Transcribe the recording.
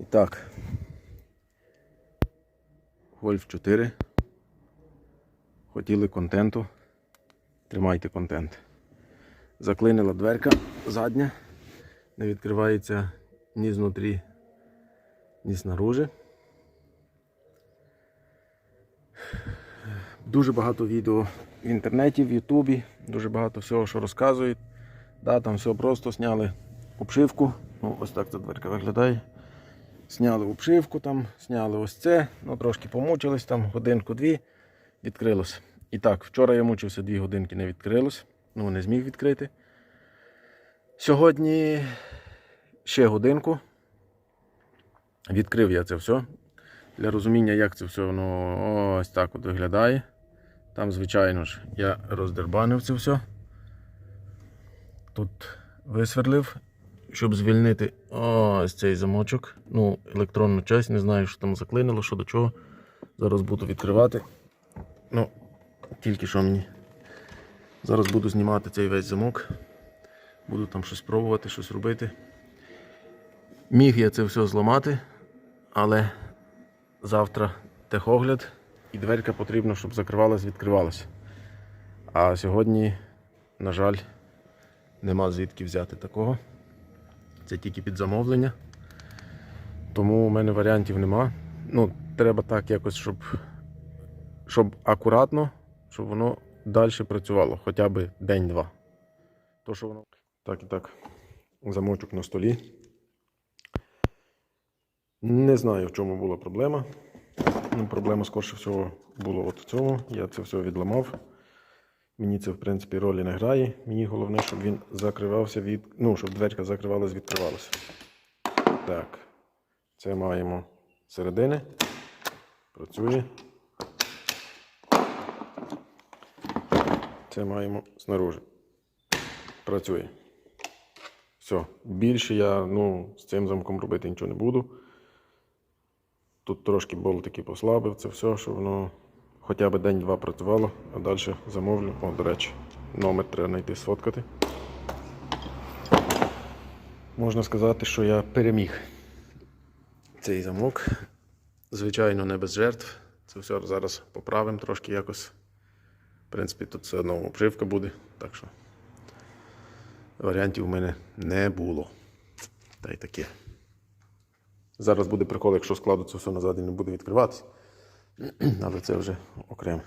І так. Гольф 4. Хотіли контенту. Тримайте контент. Заклинила дверка задня. Не відкривається ні знутрі, ні снаружи. Дуже багато відео в інтернеті, в Ютубі, дуже багато всього, що розказують. Да, там все просто сняли обшивку. Ну, ось так ця дверка виглядає. Сняли обшивку, там, сняли ось це, ну трошки помучились, там годинку-дві, відкрилось. І так, вчора я мучився дві годинки, не відкрилось. Ну, не зміг відкрити. Сьогодні ще годинку. Відкрив я це все. Для розуміння, як це все воно ось так от виглядає. Там, звичайно ж, я роздербанив це все. Тут висверлив, щоб звільнити ось цей замочок. Ну, електронну часть, не знаю, що там заклинило, що до чого. Зараз буду відкривати. Ну, тільки що мені. Зараз буду знімати цей весь замок. Буду там щось пробувати, щось робити. Міг я це все зламати, але завтра техогляд і дверка потрібно, щоб закривалась, відкривалась. А сьогодні, на жаль, нема звідки взяти такого. Це тільки під замовлення. Тому у мене варіантів нема. Ну, треба так якось, щоб, щоб акуратно, щоб воно далі працювало, хоча б день-два. То, що воно. Так і так. Замочок на столі. Не знаю, в чому була проблема. Ну, проблема, скорше всього, була от в цьому. Я це все відламав. Мені це, в принципі, ролі не грає. Мені головне, щоб він закривався від. Ну, щоб дверка закривалась, відкривалася. Так. Це маємо середини. Працює. Це маємо знаружи. Працює. Все. Більше я ну, з цим замком робити нічого не буду. Тут трошки болтики послабив, це все, щоб воно хоча б день-два працювало, а далі замовлю. О, до речі, номер треба знайти сфоткати. Можна сказати, що я переміг цей замок. Звичайно, не без жертв. Це все зараз поправимо трошки якось. В принципі, тут все одно обшивка буде, так що варіантів у мене не було. Та й таке. Зараз буде прикол, якщо складу це все назад і не буде відкриватися. Але це вже окремо.